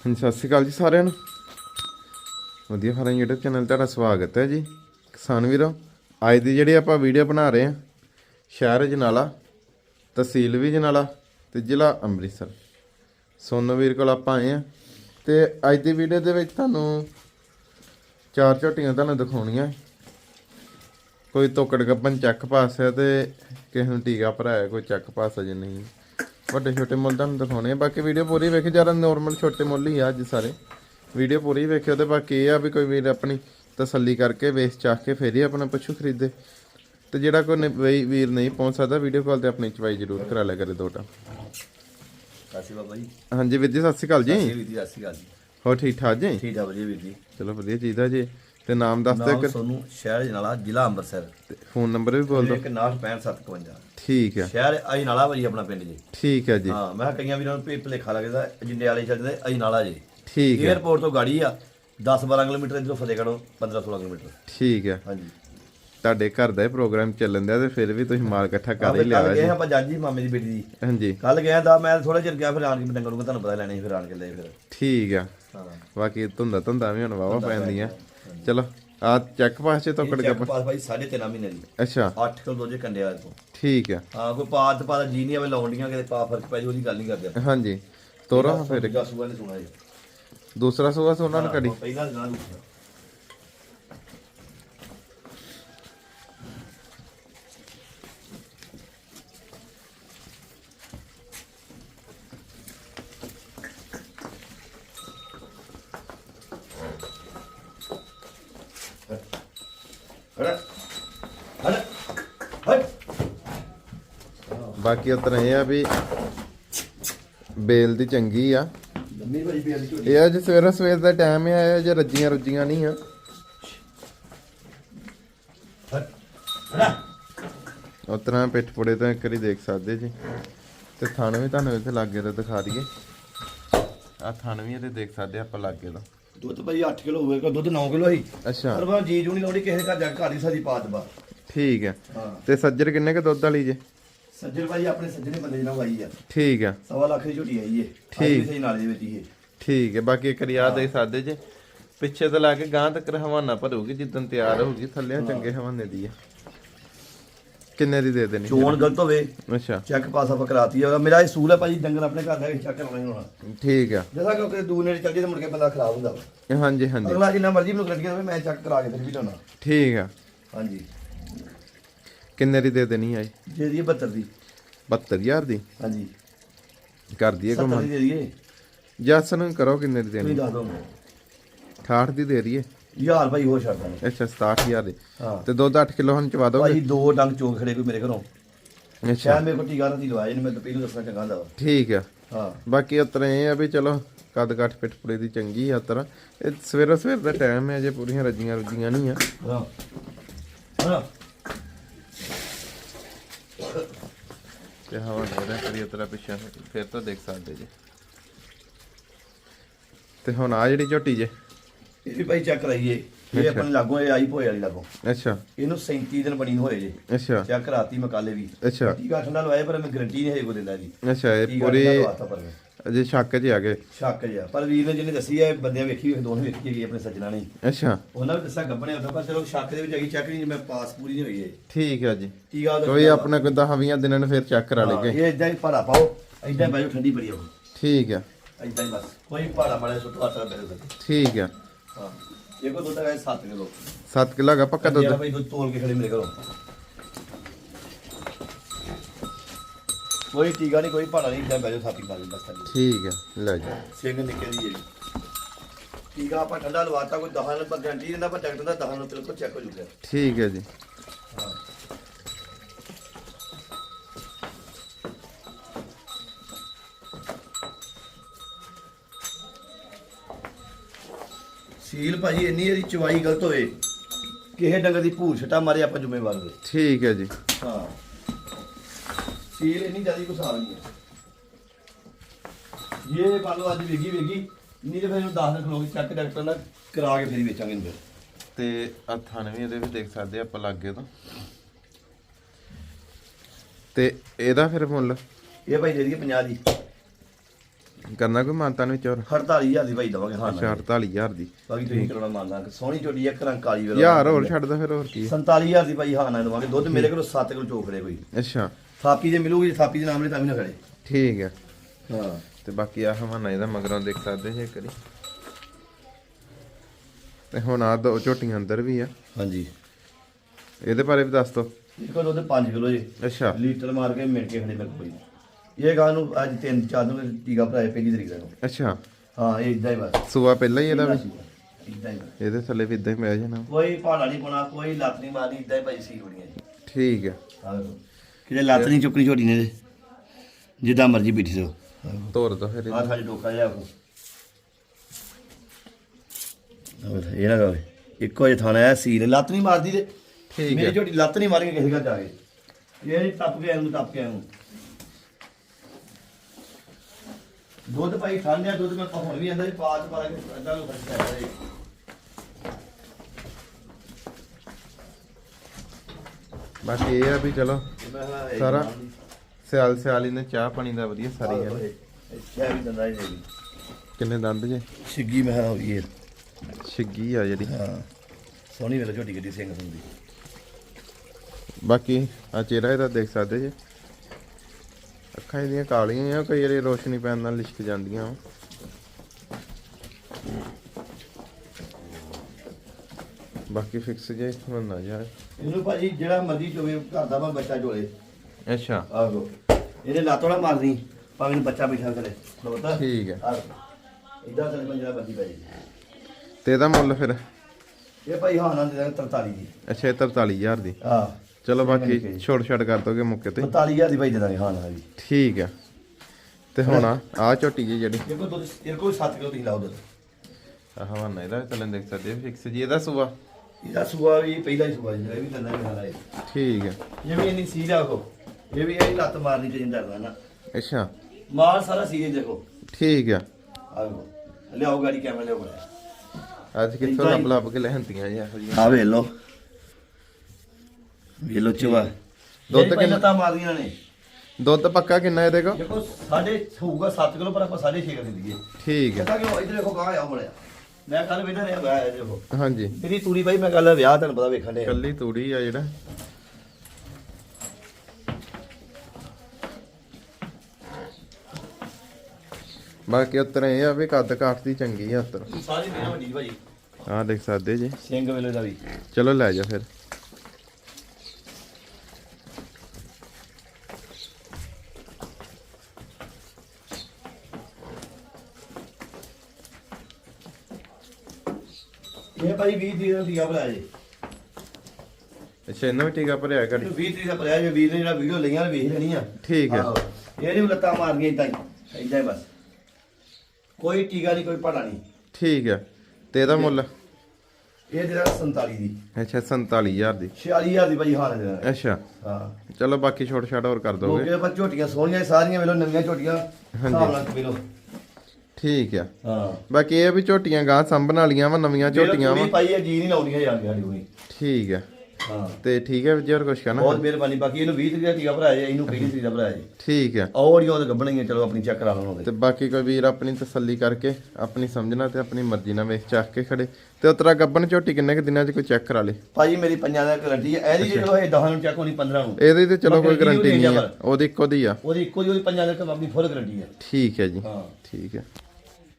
ਹਾਂਜੀ, ਸਤਿ ਸ਼੍ਰੀ ਅਕਾਲ ਜੀ ਸਾਰਿਆਂ ਨੂੰ। ਵਧੀਆ ਫਾਰਮ YouTube ਚੈਨਲ ਤੁਹਾਡਾ ਸਵਾਗਤ ਹੈ ਜੀ। ਕਿਸਾਨ ਵੀਰੋ, ਅੱਜ ਦੀ ਜਿਹੜੀ ਆਪਾਂ ਵੀਡੀਓ ਬਣਾ ਰਹੇ ਹਾਂ, ਸ਼ਹਿਰ ਜਨਾਲਾ, ਤਹਿਸੀਲ ਵੀ ਜਨਾਲਾ ਤੇ ਜ਼ਿਲ੍ਹਾ ਅੰਮ੍ਰਿਤਸਰ। ਸੋਨੂ ਵੀਰ ਕੋਲ ਆਪਾਂ ਆਏ ਆ ਤੇ ਅੱਜ ਦੀ ਵੀਡੀਓ ਦੇ ਵਿੱਚ ਤੁਹਾਨੂੰ ਚਾਰ ਝੋਟੀਆਂ ਤੁਹਾਨੂੰ ਦਿਖਾਉਣੀਆਂ। ਕੋਈ ਤੋਕੜ ਗੱਪਨ ਚੱਕ ਪਾਸ ਹੈ ਤੇ ਕਿਸੇ ਨੂੰ ਟੀਕਾ ਭਰਾਇਆ, ਕੋਈ ਚੱਕ ਪਾਸ ਅਜੇ ਨਹੀਂ। ਵੱਡੇ ਛੋਟੇ ਮੁੱਲ ਤੁਹਾਨੂੰ ਦਿਖਾਉਣੇ ਆ। ਬਾਕੀ ਵੀਡੀਓ ਪੂਰੀ ਵੇਖੇ ਜਰਾ ਨਾਰਮਲ ਛੋਟੇ ਮੁੱਲ ਹੀ ਆ ਅੱਜ ਸਾਰੇ। ਵੀਡੀਓ ਪੂਰੀ ਵੇਖਿਓ ਤੇ ਬਾਕੀ ਇਹ ਆ ਵੀ ਕੋਈ ਵੀਰ ਆਪਣੀ ਤਸੱਲੀ ਕਰਕੇ ਵੇਚ ਚਾਹ ਕੇ ਫੇਰ ਹੀ ਆਪਣਾ ਪਸ਼ੂ ਖਰੀਦੇ। ਤੇ ਜਿਹੜਾ ਕੋਈ ਵੀਰ ਨਹੀਂ ਪਹੁੰਚ ਸਕਦਾ ਵੀਡੀਓ ਕਾਲ ਤੇ ਆਪਣੀ ਚਵਾਈ ਜ਼ਰੂਰ ਕਰਾ ਲਿਆ ਕਰੇ ਦੋਟਾ ਸਾਸੀ ਬਾਬਾ ਜੀ ਹਾਂਜੀ ਵੀਰ ਜੀ ਸਤਿ ਸ਼੍ਰੀ ਅਕਾਲ ਜੀ। ਜੀ ਵੀਰ ਜੀ। ਹੋਰ ਠੀਕ ਠਾਕ ਜੀ? ਠੀਕ ਆ ਵਧੀਆ ਵੀਰ ਜੀ। ਚਲੋ ਵਧੀਆ ਚੀਜ਼ ਆ ਜੀ। ਤੇ ਨਾਮ ਦੱਸ ਦਿਓ ਨਾਮ ਸੋਨੂੰ ਸ਼ਹਿਰ ਜਨਾਲਾ ਜ਼ਿਲ੍ਹਾ ਅੰਮ੍ਰਿਤਸਰ। ਫੋਨ ਨੰਬਰ ਵੀ ਬੋਲ ਦਿਓ। 196557 ਠੀਕ ਹੈ। ਸ਼ਹਿਰ ਅਈ ਨਾਲਾ ਭਾਜੀ ਆਪਣਾ ਪਿੰਡ ਜੀ। ਠੀਕ ਹੈ ਜੀ। ਹਾਂ ਮੈਂ ਕਈਆਂ ਵੀਰਾਂ ਨੂੰ ਭੁਲੇਖਾ ਲੱਗਦਾ ਜਿੰਦੇ ਵਾਲੇ ਚੱਲਦੇ ਅਈ ਨਾਲਾ ਜੀ। ਠੀਕ ਹੈ। 에ਅਰਪੋਰਟ ਤੋਂ ਗਾੜੀ ਆ 10 12 ਕਿਲੋਮੀਟਰ ਇਧਰੋਂ ਫਤਿਹਗੜ੍ਹੋਂ 15 16 ਕਿਲੋਮੀਟਰ। ਠੀਕ ਹੈ। ਹਾਂਜੀ। ਤੁਹਾਡੇ ਘਰ ਦਾ ਇਹ ਪ੍ਰੋਗਰਾਮ ਚੱਲਣ ਦਿਆ ਤੇ ਫਿਰ ਵੀ ਤੁਸੀਂ ਮਾਲ ਇਕੱਠਾ ਕਰ ਹੀ ਲਿਆ ਕੱਲ ਜੀ। ਗਏ ਆਪਾਂ ਜਾਂਜੀ ਮਾਮੇ ਦੀ ਬੇਟੀ ਦੀ। ਹਾਂਜੀ। ਕੱਲ ਗਿਆ ਦਾ ਮੈਂ ਥੋੜਾ ਚਿਰ ਗਿਆ ਫਿਰ ਆਣ ਕੇ ਡੰਗਰ ਨੂੰ ਤੁਹਾਨੂੰ ਪਤਾ ਲੈਣੇ ਫਿਰ ਆਣ ਕੇ ਲਏ ਫਿਰ। ਠੀਕ ਆ ਬਾਕੀ ਧੁੰਦਾ ਧੁੰਦਾ ਵੀ ਹੁਣ ਵਾਵਾ ਪੈਂਦੀਆਂ। ਚਲੋ। ਆ ਚੈੱਕ ਪਾਸ ਚ ਤੋਕੜ ਗੱਪ ਪਾਸ ਭਾਈ 3.5 ਮਹੀਨੇ ਦੀ। ਅੱਛਾ। 8 ਕਿਲੋ ਦੋਜੇ ਕੰਡੇ ਵਾਲੇ ਤੋਂ। ਠੀਕ ਆ ਹਾਂ ਕੋਈ ਪਾਤ ਪਾਤ ਜੀ ਨਹੀਂ ਆਵੇ ਲਾਉਂਡੀਆਂ ਕਿਤੇ ਪਾ ਫ਼ਰਕ ਪੈ ਜੀ ਉਹਦੀ ਗੱਲ ਨਹੀਂ ਕਰਦੇ ਹਾਂਜੀ। ਤੋਰਾ ਫਿਰ ਦੂਜਾ ਸੂਆ ਨੇ ਸੁਣਾ ਜੀ ਦੂਸਰਾ ਸੂਆ ਸੋਨਾ ਨੂੰ ਕੜੀ। ਪਹਿਲਾਂ ਨਾ ਦੂਸਰਾ। ਹਟ ਬਾਕੀ ਉਤਰ ਇਹ ਆ ਵੀ ਬੇਲ ਦੀ ਚੰਗੀ ਆ। ਲੰਮੀ ਝੋਟੀ ਇਹ ਅੱਜ ਸਵੇਰਾ ਸਵੇਰ ਦਾ ਟਾਈਮ ਆ ਇਹ ਜੇ ਰੱਜੀਆਂ ਰੁੱਜੀਆਂ ਨਹੀਂ ਆ। ਉਤਰਾ ਪਿੱਠ ਪੁੜੇ ਤੋਂ ਇੱਕ ਵਾਰੀ ਦੇਖ ਸਕਦੇ ਜੀ। ਤੇ ਥਣ ਵੀ ਤੁਹਾਨੂੰ ਇੱਥੇ ਲਾਗੇ ਤੋਂ ਦਿਖਾ ਦਈਏ। ਆ ਥਣ ਵੀ ਇਹਦੇ ਦੇਖ ਸਕਦੇ ਆਪਾਂ ਲਾਗੇ ਤੋਂ। ਦੁੱਧ ਭਾਈ 8 ਕਿਲੋ ਹੋਵੇਗਾ ਦੁੱਧ 9 ਕਿਲੋ ਹੀ ਅੱਛਾ। ਪਰ ਬਾ ਜੀ ਜੂ ਨਹੀਂ ਲਾਉਣੀ ਕਿਸੇ ਘਰ ਜਾ ਕੇ ਘਰ ਦੀ ਸਾਦੀ ਪਾਤ ਬਾ। ਠੀਕ ਹੈ। ਹਾਂ। ਤੇ ਸੱਜਰ ਕਿੰਨੇ ਕ ਦੁੱਧ ਵਾਲੀ ਜੇ? ਸੱਜਣ ਭਾਈ ਆਪਣੇ ਸੱਜਣੇ ਬੰਦੇ ਜਿਹਨਾਂ ਆਈ ਆ। ਠੀਕ ਆ ਸਵਾ ਲੱਖ ਦੀ ਝੋਟੀ ਆਈ ਏ। ਠੀਕ। ਸਹੀ ਨਾਲੇ ਦੇ ਵਿੱਚ ਹੀ ਠੀਕ ਹੈ ਬਾਕੀ ਇੱਕ ਰਿਆ ਦੇ ਸਾਦੇ ਜੇ। ਪਿੱਛੇ ਤੋਂ ਲਾ ਕੇ ਗਾਂ ਤੱਕ ਹਵਾਨਾ ਭਰੂਗੀ ਜਿੱਦਨ ਤਿਆਰ ਹੋਊਗੀ ਥੱਲੇ ਚੰਗੇ ਹਵਾਨੇ ਦੀ ਹੈ ਕਿੰਨੇ ਦੀ ਦੇ ਦੇਣੀ ਚੋਣ ਗਲਤ ਹੋਵੇ ਅੱਛਾ। ਚੈੱਕ ਪਾਸ ਆਪਾਂ ਕਰਾਤੀ ਆ ਮੇਰਾ ਇਹ ਸੂਲ ਹੈ ਭਾਜੀ ਡੰਗਰ ਆਪਣੇ ਘਰ ਦਾ ਚੈੱਕ ਕਰਾਉਣਾ ਹੀ ਹੋਣਾ। ਠੀਕ ਆ। ਜਦਾ ਕਿਉਂਕਿ ਦੂਰ ਨੇੜੇ ਚੱਲ ਜੇ ਤਾਂ ਮੁੜ ਕੇ ਬੰਦਾ ਖਰਾਬ ਹੁੰਦਾ। ਵਾ। ਹਾਂਜੀ ਹਾਂਜੀ। ਅਗਲਾ ਜਿੰਨਾ ਮਰਜ਼ੀ ਮੈਨੂੰ ਗੱਡੀਆਂ ਦੇਵੇ ਮੈਂ ਚੈੱਕ ਕਰਾ ਕੇ ਫਿਰ ਵੀ ਲਾਉਣਾ ਠੀਕ ਆ। ਹਾਂਜੀ। ਕਿੰਨੇ ਦੀ ਦੇ ਦੇਣੀ ਆਈ ਜੇ ਦੀ 72 ਦੀ। 72000 ਦੀ? ਹਾਂਜੀ। ਕਰ ਦਈਏ 70 ਕਮਾ ਦੀ ਦੇ ਦਈਏ। ਜੱਸ ਨੂੰ ਕਰੋ ਕਿੰਨੇ ਦੀ ਤੁਸੀਂ ਦੇਣੀ ਦੱਸ ਦਿਓ 68 ਦੀ ਦੇ ਦਈਏ। ਯਾਰ ਭਾਈ ਹੋਰ ਛੱਡ ਦਾਂਗੇ ਅੱਛਾ 67000 ਦੀ। ਹਾਂ। ਤੇ ਦੁੱਧ 8 ਕਿਲੋ ਹੁਣ ਚਵਾ ਦੋਗੇ ਭਾਜੀ ਦੋ ਡੰਗ ਚੋਕ ਖੜੇ ਕੋਈ ਮੇਰੇ ਘਰੋਂ। ਅੱਛਾ। ਸ਼ਾਇਦ ਮੇਰੇ ਕੋਲ ਟੀਕਾ ਨਹੀਂ ਲਵਾਇਆ ਨਹੀਂ ਮੈਂ ਤਾਂ ਪਹਿਲਾਂ ਦੱਸਣਾ ਚੰਗਾ ਹੁੰਦਾ ਵਾ। ਠੀਕ ਆ। ਹਾਂ। ਬਾਕੀ ਉਤਰ ਇਹ ਆ ਵੀ ਚਲੋ ਕੱਦ ਕੱਟ ਪਿੱਠ ਪੁੜੇ ਦੀ ਚੰਗੀ ਆ ਉਤਰ ਇਹ ਸਵੇਰੇ ਸਵੇਰ ਦਾ ਟਾਈਮ ਹੈ ਜੇ ਪੂਰੀਆਂ ਰੱਜੀਆਂ ਰੁੱਜੀਆਂ ਨਹੀਂ ਆ। ਹਾਂ। ਹਾਂ। ਤੇ ਹਵਾ ਨੇੜਾ ਕਰੀ ਉਤਰਾ ਪਿੱਛੇ ਫਿਰ ਤਾਂ ਦੇਖ ਸਕਦੇ ਜੀ। ਤੇ ਹੁਣ ਆ ਜਿਹੜੀ ਝੋਟੀ ਜੇ। ਇਹ ਵੀ ਭਾਈ ਚੈੱਕ ਕਰਾਈਏ। ਇਹ ਆਪਣੇ ਲਾਗੋਂ ਇਹ ਆਈ ਭੋਏ ਵਾਲੀ ਲਾਗੋਂ। ਅੱਛਾ। ਇਹਨੂੰ 37 ਦਿਨ ਬਣੀ ਨੂੰ ਹੋਏ ਜੇ। ਅੱਛਾ। ਚੈੱਕ ਕਰਾਤੀ ਮਕਾਲੇ ਵੀ। ਅੱਛਾ। ਟੀਕਾ ਠੰਡਾ ਲਵਾਇਆ ਪਰ ਮੈਂ ਗਰੰਟੀ ਨਹੀਂ ਹੈ ਕੋ ਦਿੰਦਾ ਜੀ। ਅੱਛਾ ਇਹ ਟੀਕਾ ਪੂਰੀ ਲਵਾਤਾ ਪਰ ਮੈਂ। ਅਜੇ ਸ਼ੱਕ 'ਚ ਆ ਗਏ। ਸ਼ੱਕ ਜਿਆ ਪਰ ਵੀਰ ਨੇ ਜਿਹਨੇ ਦੱਸੀ ਹੈ ਬੰਦਿਆਂ ਵੇਖੀ ਹੋਈ ਦੋਨੇ ਵੇਖੀ ਗਈ ਆਪਣੇ ਸੱਜਣਾ ਨੇ। ਅੱਛਾ। ਉਹਨਾਂ ਨੇ ਦੱਸਿਆ ਗੱਬਣੇ ਹੁੰਦਾ ਪਰ ਚਲੋ ਸ਼ੱਕ ਦੇ ਵਿੱਚ ਹੈਗੀ ਚੈੱਕ ਨਹੀਂ ਮੈਂ ਪਾਸ ਪੂਰੀ ਨਹੀਂ ਹੋਈ ਹੈ ਠੀਕ ਆ ਜੀ। ਟੀਕਾ ਉਹਦਾ ਕੋਈ ਆਪਣਾ ਕੋਈ 10 ਦਿਨਾਂ ਨੂੰ ਫਿਰ ਚੈੱਕ ਕਰਾ ਹਾਂ, ਲੇਗੇ ਇਹ ਇਦਾਂ ਹੀ ਭਾੜਾ ਪਾਓ ਇਦਾਂ ਬਾਜੋ ਠੰਡੀ ਬੜੀ ਆਉ ਠੀਕ ਆ। ਇਦਾਂ ਹੀ ਬਸ ਕੋਈ ਭਾੜਾ ਮਾੜਾ ਸੁੱਟ ਦੇ ਦੇ ਠੀਕ ਆ। ਹਾਂ। ਇਹ ਕੋ ਦੁੱਧ ਹੈ 7 ਕਿਲੋ। 7 ਕਿਲੋ ਹੈਗਾ ਪੱਕਾ ਦੁੱਧ। ਯਾਰ ਭਾਈ ਦੁੱਧ ਤੋਲ ਕੇ ਖੜੇ ਮੇਰੇ ਘਰੋਂ ਕੋਈ ਟੀਕਾ ਨਹੀਂ ਕੋਈ ਭਾੜਾ ਨਹੀਂ ਇਦਾਂ ਬਾਜੋ ਥਾਪੀ ਪਾ ਦੇ ਬਸ ਥੱਲੇ ਠੀਕ ਆ ਲੈ ਜੀ। ਸਿੰਘ ਨਿੱਕੇ ਦੀ ਹੈ ਜੀ। ਟੀਕਾ ਆਪਾਂ ਠੰਡਾ ਲਵਾਤਾ ਕੋਈ ਦਹਾਂ ਨੰਬਰ ਗਰੰਟੀ ਦਿੰਦਾ ਪਰ ਡਾਕਟਰ ਦਾ ਚੈੱਕ ਹੋ ਜੂਗਾ। ਠੀਕ ਹੈ ਜੀ। ਹਾਂ। ਸੀਲ ਭਾਜੀ ਇੰਨੀ ਇਹਦੀ ਚਵਾਈ ਗਲਤ ਹੋਏ ਕਿਸੇ ਡੰਗਰ ਦੀ ਭੂਰ ਛਟਾ ਮਾਰੇ ਆਪਾਂ ਜ਼ਿੰਮੇਵਾਰ ਦੇ ਠੀਕ ਹੈ ਜੀ। ਹਾਂ। ਸੀਲ ਇੰਨੀ ਜ਼ਿਆਦਾ ਕੁਛ ਆ ਨਹੀਂ ਹੈ। ਇਹ ਮੰਨ ਲਓ ਅੱਜ ਵੇਗੀ ਵੇਗੀ ਨਹੀਂ ਤੇ ਫਿਰ ਇਹਨੂੰ 10 ਦਿਨ ਖਲੋ ਕੇ ਚੱਕ ਡਾਕਟਰ ਨਾਲ ਕਰਾ ਕੇ ਫਿਰ ਹੀ ਵੇਚਾਂਗੇ ਇਹਨੂੰ ਫਿਰ ਤੇ ਹੱਥਾਂ ਵੀ ਇਹਦੇ ਵੀ ਦੇਖ ਸਕਦੇ ਆ ਆਪਾਂ ਲਾਗੇ ਤੋਂ। ਤੇ ਇਹਦਾ ਫਿਰ ਮੁੱਲ? ਇਹ ਭਾਈ ਦੇ ਦਈਏ 50 ਦੀ। ਕਰਨਾ ਕੋਈ ਮਾਨਤਾ ਨੂੰ ਚੋਰ 48000 ਦੀ ਭਾਈ ਦਵਾਂਗੇ ਹਾਂ ਅੱਛਾ 48000 ਦੀ। ਬਾਕੀ ਤੁਸੀਂ ਕਰਾਉਣਾ ਮੰਨਦਾ ਸੋਹਣੀ ਝੋਟੀ ਇੱਕ ਰੰਗ ਕਾਲੀ ਵੇਲਾ ਯਾਰ ਹੋਰ ਛੱਡ ਦੋ ਫਿਰ ਹੋਰ ਕੀ 47000 ਦੀ ਭਾਈ ਹਾਂ ਨਾ ਦਵਾਂਗੇ। ਦੁੱਧ ਮੇਰੇ ਕੋਲ 7 ਕਿਲੋ ਚੋਕੜੇ ਕੋਈ। ਅੱਛਾ। ਥਾਪੀ ਦੇ ਮਿਲੂਗੀ ਥਾਪੀ ਦੇ ਨਾਮ ਨੇ ਤਾਂ ਵੀ ਨਾ ਖੜੇ। ਠੀਕ ਹੈ ਹਾਂ। ਤੇ ਬਾਕੀ ਆ ਹਵਾਨਾ ਇਹਦਾ ਮਗਰੋਂ ਦੇਖ ਸਕਦੇ ਜੇ ਕਰੀ ਤੇ ਹੁਣ ਆ ਦੋ ਝੋਟੀਆਂ ਅੰਦਰ ਵੀ ਆ। ਹਾਂਜੀ। ਇਹਦੇ ਬਾਰੇ ਵੀ ਦੱਸ ਦੋ। ਕੋਲ ਉਹਦੇ 5 ਕਿਲੋ ਜੀ। ਅੱਛਾ। ਲੀਟਰ ਮਾਰ ਕੇ ਮਿਲ ਕੇ ਖੜੇ ਮੇਰੇ ਕੋਈ ਇਹ ਗਾਂ ਨੂੰ ਅੱਜ ਤਿੰਨ ਚਾਰ ਦਿਨ ਟੀਕਾ ਭਰਾਇਆ ਪਹਿਲੀ ਤਰੀਕ ਨੂੰ। ਅੱਛਾ। ਹਾਂ ਇਹ ਇਦਾਂ ਹੀ ਬਸ। ਸੂਆ ਪਹਿਲਾਂ ਹੀ ਇਹਦਾ ਵੀ? ਇਦਾਂ ਹੀ ਬਸ। ਇਹਦੇ ਥੱਲੇ ਵੀ ਇਦਾਂ ਹੀ ਪੈ ਜਾਣਾ। ਕੋਈ ਪਹਾੜਾ ਨਹੀਂ ਪਾਉਣਾ ਕੋਈ ਲੱਤ ਨਹੀਂ ਮਾਰਨੀ ਇਦਾਂ ਹੀ ਭਾਈ ਸੀ ਹੋਣੀ ਹੈ ਜੀ। ਠੀਕ ਹੈ। ਆਹ ਕਿਤੇ ਲੱਤ ਨਹੀਂ ਚੁੱਕਣੀ ਝੋਟੀ ਨੇ ਇਹਦੇ। ਜਿੱਦਾਂ ਮਰਜ਼ੀ ਬੈਠੀ ਸੋ ਤੋਰ ਦੋ ਫਿਰ ਆਹ ਇਹਨੂੰ। ਸਾਡੇ ਟੋਕਾ ਜਿਹਾ ਕੋ ਇਹ ਨਾ ਕਹੇ ਇੱਕੋ ਜਿਹਾ ਥਾਣਾ ਹੈ ਸੀ ਨੇ ਲੱਤ ਨਹੀਂ ਮਾਰਦੀ ਤੇ ਠੀਕ ਮੇਰੀ ਹੈ ਝੋਟੀ ਲੱਤ ਨਹੀਂ ਮਾਰੀ ਕਿਸੇ ਘਰ ਜਾ ਕੇ। ਇਹ ਟੱਪ ਕੇ ਇਹਨੂੰ ਟੱਪ ਕੇ ਇਹਨੂੰ ਦੁੱਧ ਭਾਈ ਠੰਡਿਆ ਦੁੱਧ ਮੈਂ ਹੁਣ ਵੀ ਆਂਦਾ ਜੀ ਪਾਚ ਪਾ ਕੇ ਅੱਧਾ ਨੂੰ ਖਰਚਾ ਹੈ ਬਾਕੀ ਇਹ ਆ ਵੀ ਚਲੋ ਸਾਰਾ। ਸਿਆਲ ਸਿਆਲੀ ਨੇ ਚਾਹ ਪਾਣੀ ਦਾ ਵਧੀਆ ਸਾਰੀ ਆਹ ਹੈ ਓਏ, ਇੱਥੇ ਵੀ ਦੰਦਾ ਹੀ ਨਹੀਂ ਕਿੰਨੇ ਦੰਦ ਜੇ? ਸਿੱਗੀ ਮੈਂ ਕਿਹਾ ਹੋਈ ਹੈ ਛਿੱਗੀ ਆ ਜਿਹੜੀ। ਹਾਂ ਸੋਹਣੀ ਵੇਲੇ ਝੋਟੀ ਗੱਡੀ ਸਿੰਘ ਹੁੰਦੀ ਬਾਕੀ ਆ ਚਿਹਰਾ ਇਹਦਾ ਦੇਖ ਸਕਦੇ ਜੇ? ਅੱਖਾਂ ਇਹਦੀਆਂ ਕਾਲੀਆਂ ਆ ਕਈ ਵਾਰੀ ਰੋਸ਼ਨੀ ਪੈਣ ਨਾਲ ਲਿਸ਼ਕ ਜਾਂਦੀਆਂ। ਬਾਕੀ ਫਿਕਸ ਜੇ ਮੰਨਣਾ ਯਾਰ ਇਹਨੂੰ ਭਾਜੀ ਜਿਹੜਾ ਮਰਜ਼ੀ ਚੋਵੇ ਘਰ ਦਾ ਭਾਵੇਂ ਬੱਚਾ ਚੋਲੇ ਅੱਛਾ। ਆਹੋ। ਇਹਨੇ ਲੱਤ ਵਾਲਾ ਮਾਰਨੀ ਭਾਵੇਂ ਇਹਨੂੰ ਬੱਚਾ ਬਿਠਾ ਕਰੇ। ਖਲੋਤਾ ਠੀਕ ਹੈ ਇਦਾਂ ਚੱਲ ਪੰਜਰਾ ਬੱਜੀ ਪੈ ਜੀ। ਤੇ ਇਹਦਾ ਮੁੱਲ ਫਿਰ? ਇਹ ਭਾਈ ਹਾਂ ਨਾ ਦੇ ਦਾਂਗੇ 43 ਦੀ। ਅੱਛਾ ਇਹ 43000 ਦੀ। ਹਾਂ ਚਲੋ ਬਾਕੀ ਛੋੜ ਛੜ ਕਰ ਦੋਗੇ ਮੁੱਕੇ ਤੇ। 45000 ਦੀ ਭਾਈ ਦੇ ਦਾਂਗੇ ਹਾਂ ਨਾ ਜੀ। ਠੀਕ ਹੈ ਤੇ ਹੁਣ ਆ ਝੋਟੀ ਜੀ ਜਿਹੜੀ। ਇਹ ਕੋ ਦੁੱਧ ਇਹ ਕੋ 7 ਕਿਲੋ ਤੁਸੀਂ ਲਾਓ ਦੁੱਧ। ਆਹ ਹਵਾਨਾ ਇਹਦਾ ਚੱਲਣ ਦੇਖ ਸਕਦੇ ਫਿਕਸ ਜੀ ਇਹਦਾ ਸੁਬਾ ਇਹਦਾ ਸੂਆ ਵੀ ਪਹਿਲਾ ਹੀ ਸੂਆ ਜਿਹੜਾ ਇਹ ਵੀ ਦੰਦਾ ਠੀਕ ਹੈ ਇਹ ਵੀ ਇੰਨੀ ਸੀ ਰੱਖੋ ਇਹ ਵੀ ਇਹ ਲੱਤ ਮਾਰਨੀ ਚਾਹੀਦੀ ਡਰਦਾ ਨਾ। ਅੱਛਾ। ਮਾਲ ਸਾਰਾ ਸੀ ਇਹ ਦੇਖੋ। ਠੀਕ ਹੈ ਆਹੋ ਲਿਆਓ ਗਾੜੀ ਕੈਮਰਾ ਲਿਆਓ। ਬੜਾ ਅੱਜ ਕਿੱਥੋਂ ਲੱਭ ਲੱਭ ਕੇ ਲੈਂਦੀਆਂ ਜੀ ਇਹੋ ਜਿਹੀਆਂ। ਆ ਵੇ ਲੋ ਵੇ ਲੋ ਚਵਾ ਦੁੱਧ ਕਿੰਨਾ- ਤਾਂ ਮਾਰਦੀਆਂ ਨੇ। ਦੁੱਧ ਪੱਕਾ ਕਿੰਨਾ ਇਹਦੇ ਕੋ ਦੇਖੋ ਸਾਡੇ ਹੋਊਗਾ 7 ਕਿਲੋ ਪਰ ਆਪਾਂ 6.5 ਕਰ ਦਈਏ। ਠੀਕ ਹੈ। ਪਤਾ ਕਿਉਂ ਇਧਰ ਦੇਖੋ ਗਾਂ ਆਉ ਮੜਿਆ। ਮੈਂ ਕੱਲ ਵੇਖਦਾ ਰਿਹਾ ਗਾਂ ਇਹ ਦੇਖੋ। ਹਾਂਜੀ। ਮੇਰੀ ਤੂੜੀ ਬਾਈ ਮੈਂ ਕੱਲ ਵਿਆਹ ਤੁਹਾਨੂੰ ਪਤਾ ਵੇਖਣ ਦੇ ਕੱਲੀ ਤੂੜੀ ਆ ਜਿਹੜਾ। ਬਾਕੀ ਉਤਰ ਇਹ ਆ ਵੀ ਕੱਦ ਕਾਠ ਦੀ ਚੰਗੀ ਆ ਉਤਰ। ਸਾਰੀ ਮੇਰਾ ਵੱਡੀ ਭਾਈ। ਆਹ ਦੇਖ ਸਕਦੇ ਜੀ। ਸਿੰਘ ਵੇਲੇ ਦਾ ਵੀ। ਚਲੋ ਲੈ ਜਾ ਫਿਰ। ਇਹ ਭਾਈ 20 ਤਰੀਕ ਦਾ ਟੀਕਾ ਭਰਾਇਆ ਜੀ। ਅੱਛਾ ਇਹਨਾਂ ਵੀ ਟੀਕਾ ਭਰਿਆ ਕਰ। ਇਹਨੂੰ 20 ਤਰੀਕ ਦਾ ਭਰਾਇਆ ਜੇ ਵੀਰ ਨੇ ਜਿਹੜਾ ਵੀਡੀਓ ਲਈਆਂ ਨੇ ਵੇਖ ਲੈਣੀ ਆ। ਠੀਕ ਹੈ। ਇਹ ਨਹੀਂ ਲੱਤਾਂ ਮਾਰਨੀਆਂ ਇਦਾਂ ਹੀ ਇਦਾਂ ਹੀ ਬਸ। ਕੋਈ ਟੀਕਾ ਨਹੀਂ ਕੋਈ ਪੜਾ ਨਹੀਂ। ਠੀਕ ਹੈ ਤੇ ਇਹਦਾ ਮੁੱਲ? ਇਹ ਜਿਹੜਾ 47 ਦੀ। ਅੱਛਾ 47000 ਦੀ। 46000 ਦੀ ਭਾਈ ਹਾਲ ਨਾਲ। ਅੱਛਾ। ਹਾਂ। ਚਲੋ ਬਾਕੀ ਛੋਟ ਛਾਟ ਹੋਰ ਕਰ ਦੋਗੇ। ਲੋਕੇ ਪਰ ਝੋਟੀਆਂ ਸੋਹਣੀਆਂ ਸਾਰੀਆਂ ਵੇਲੋ ਨਵੀਆਂ ਝੋਟੀਆਂ ਹਿਸਾਬ ਨਾਲ ਵੇਲੋ ਠੀਕ ਆ। ਹਾਂ। ਬਾਕੀ ਇਹ ਵੀ ਝੋਟੀਆਂ ਗਾਂ ਸੰਭਣ ਵਾਲੀਆਂ ਵਾ ਨਵੀਆਂ ਝੋਟੀਆਂ ਵਾ। ਪਾਈ ਹੈ ਜੀ ਨਹੀਂ ਲਾਉਂਦੀਆਂ ਯਾਰ ਸਾਡੀ ਕੋਈ ਠੀਕ ਆ। ਹਾਂ। ਤੇ ਠੀਕ ਹੈ ਜੀ ਹੋਰ ਕੁਛ ਕਹਿਣਾ? ਬਹੁਤ ਮਿਹਰਬਾਨੀ ਬਾਕੀ ਇਹਨੂੰ 20 ਤਰੀਕ ਦਾ ਟੀਕਾ ਭਰਾਇਆ ਜੀ ਇਹਨੂੰ ਪਹਿਲੀ ਤਰੀਕ ਦਾ ਭਰਾਇਆ ਜੀ। ਠੀਕ ਆ। ਔੜੀਆਂ ਉਹਦੇ ਗੱਬਣੀਆਂ ਚਲੋ ਆਪਣੀ ਚੈੱਕ ਕਰਾ ਉਹਦੇ ਤੇ ਬਾਕੀ ਕੋਈ ਵੀਰ ਆਪਣੀ ਤਸੱਲੀ ਕਰਕੇ ਆਪਣੀ ਸਮਝਣਾ ਤੇ ਆਪਣੀ ਮਰਜ਼ੀ ਨਾਲ ਵੇਖ ਚੱਕ ਕੇ ਖੜੇ। ਤੇ ਉਤਰਾ ਗੱਬਣ ਝੋਟੀ ਕਿੰਨੇ ਕੁ ਦਿਨਾਂ 'ਚ ਕੋਈ ਚੈੱਕ ਕਰਾ ਲੇ? ਭਾਜੀ ਮੇਰੀ ਪੰਜਾਂ ਦਾ ਗਾਰੰਟੀ ਹੈ ਇਹਦੀ ਚਲੋ ਇਹ 10 ਨੂੰ ਚੈੱਕ ਹੋਣੀ 15 ਨੂੰ। ਇਹਦੀ ਤੇ ਚਲੋ ਕੋਈ ਗਾਰੰਟੀ ਨਹੀਂ ਆ। ਪਰ। ਉਹਦੀ ਇੱਕੋ ਦੀ ਆ। ਉਹਦੀ ਇੱਕੋ ਜਿਹੀ ਉਹਦੀ ਪੰਜਾਂ ਦਾ ਆਪਣੀ ਫੁੱਲ ਗਾਰੰਟੀ ਹੈ ਠੀਕ ਹੈ ਜੀ। ਹਾਂ। ਠੀਕ ਹੈ